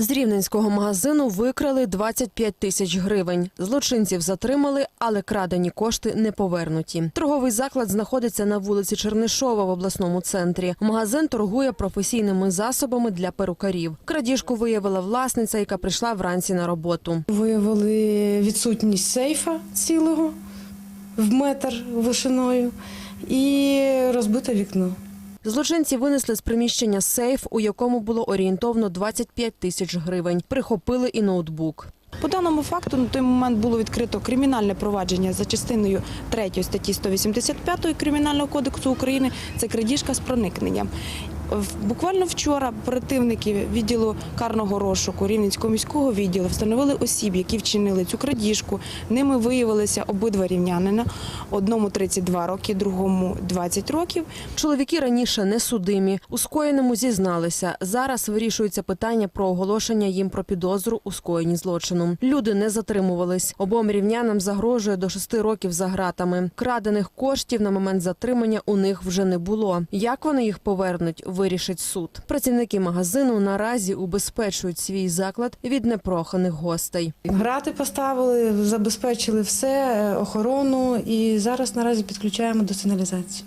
З рівненського магазину викрали 25 тисяч гривень. Злочинців затримали, але крадені кошти не повернуті. Торговий заклад знаходиться на вулиці Чернишова в обласному центрі. Магазин торгує професійними засобами для перукарів. Крадіжку виявила власниця, яка прийшла вранці на роботу. Виявили відсутність сейфа цілого в метр вишиною і розбите вікно. Злочинці винесли з приміщення сейф, у якому було орієнтовно 25 тисяч гривень. Прихопили і ноутбук. По даному факту на той момент було відкрито кримінальне провадження за частиною 3 статті 185 Кримінального кодексу України. Це крадіжка з проникненням. Буквально вчора оперативники відділу карного розшуку Рівненського міського відділу встановили осіб, які вчинили цю крадіжку. Ними виявилися обидва рівнянина. Одному 32 роки, другому 20 років. Чоловіки раніше не судимі. У скоєному зізналися. Зараз вирішується питання про оголошення їм про підозру у скоєнні злочину. Люди не затримувались. Обом рівнянам загрожує до шести років за ґратами. Крадених коштів на момент затримання у них вже не було. Як вони їх повернуть, вирішить суд. Працівники магазину наразі убезпечують свій заклад від непроханих гостей. Грати поставили, забезпечили все, е, охорону зараз наразі підключаємо до сигналізації.